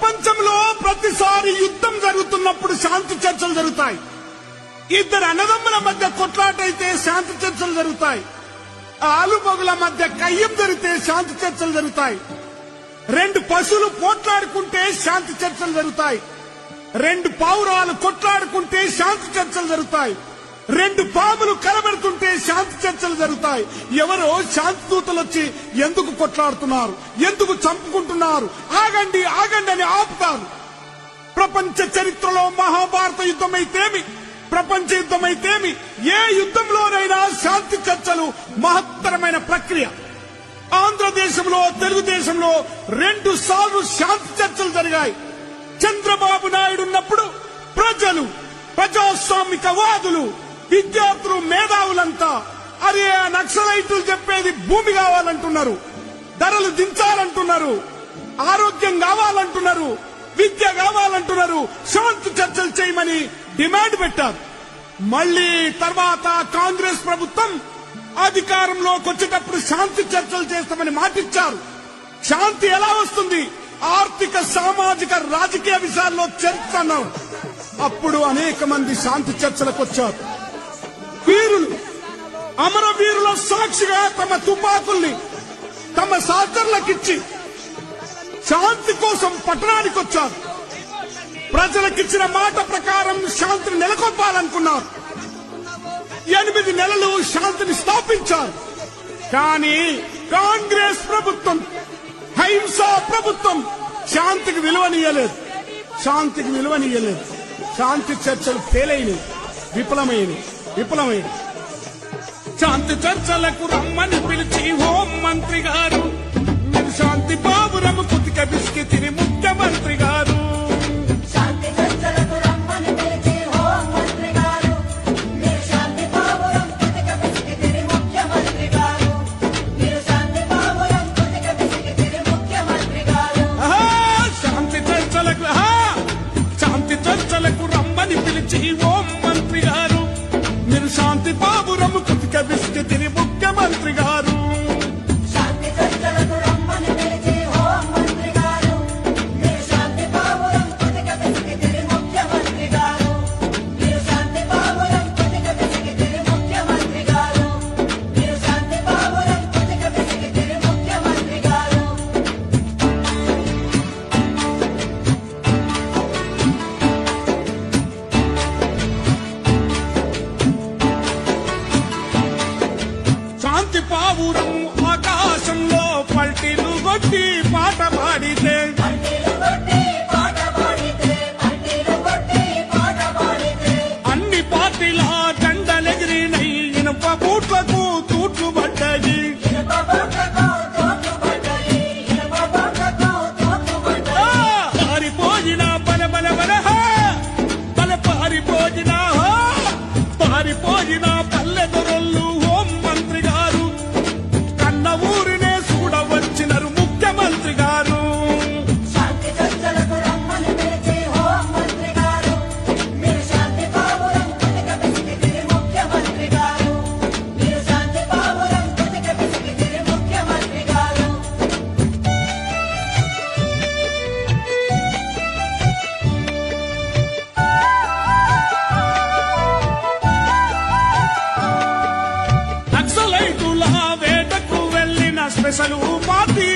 ప్రపంచంలో ప్రతిసారి యుద్ధం జరుగుతున్నప్పుడు శాంతి చర్చలు జరుగుతాయి. ఇద్దరు అన్నదమ్ముల మధ్య కొట్లాటైతే శాంతి చర్చలు జరుగుతాయి. ఆలుబగుల మధ్య కయ్యం జరిగితే శాంతి చర్చలు జరుగుతాయి. రెండు పశువులు పోట్లాడుకుంటే శాంతి చర్చలు జరుగుతాయి. రెండు పావురాలు కొట్లాడుకుంటే శాంతి చర్చలు జరుగుతాయి. రెండు పాములు కలబెడుతుంటే శాంతి చర్చలు జరుగుతాయి. ఎవరో శాంతి దూతలు వచ్చి ఎందుకు కొట్లాడుతున్నారు? ఎందుకు చంపుకుంటున్నారు? ఆగండి ఆగండి అని ప్రపంచ చరిత్రలో మహాభారత యుద్ధమైతేమి ప్రపంచ యుద్ధమైతేమి ఏ యుద్ధంలోనైనా శాంతి చర్చలు మహత్తరమైన ప్రక్రియ. ఆంధ్రదేశంలో తెలుగుదేశంలో రెండు సార్లు శాంతి చర్చలు జరిగాయి. చంద్రబాబు నాయుడు ఉన్నప్పుడు ప్రజలు ప్రజాస్వామిక వాదులు విద్యార్థులు మేధావులంతా అరే ఆ నక్సలైట్లు చెప్పేది భూమి కావాలంటున్నారు ధరలు దించాలంటున్నారు ఆరోగ్యం కావాలంటున్నారు విద్య కావాలంటున్నారు. శాంతి చర్చలు చేయమని డిమాండ్ పెట్టారు. మళ్ళీ తర్వాత కాంగ్రెస్ ప్రభుత్వం అధికారంలోకి వచ్చేటప్పుడు శాంతి చర్చలు చేస్తామని మాటిచ్చారు. శాంతి ఎలా వస్తుంది? ఆర్థిక సామాజిక రాజకీయ విషయాల్లో చర్చ అన్నారు అప్పుడు అనేక మంది శాంతి చర్చలకు వచ్చారు. వీరులు అమరవీరుల సాక్షిగా తమ తుపాకుల్ని తమ సహచరులకిచ్చి శాంతి కోసం పట్టణానికి వచ్చారు ప్రజలకిచ్చిన మాట ప్రకారం శాంతిని నెలకొల్పాలనుకున్నారు. ఎనిమిది నెలలు శాంతిని స్థాపించారు. కానీ కాంగ్రెస్ ప్రభుత్వం హింస ప్రభుత్వం శాంతికి విలువనియలేదు శాంతికి విలువనియలేదు శాంతి చర్చలు ఫెయిల్ అయినాయి విఫలమైనవి. విఫలమైనవి. శాంతి చర్చలకు రమ్మని పిలిచి హోం మంత్రి గారు మీరు శాంతి கொட்டி பாட்ட பாடித்தே அன்னி பாட்டிலா தண்டலகிரி நை இனப்ப பூட்ல pensar no.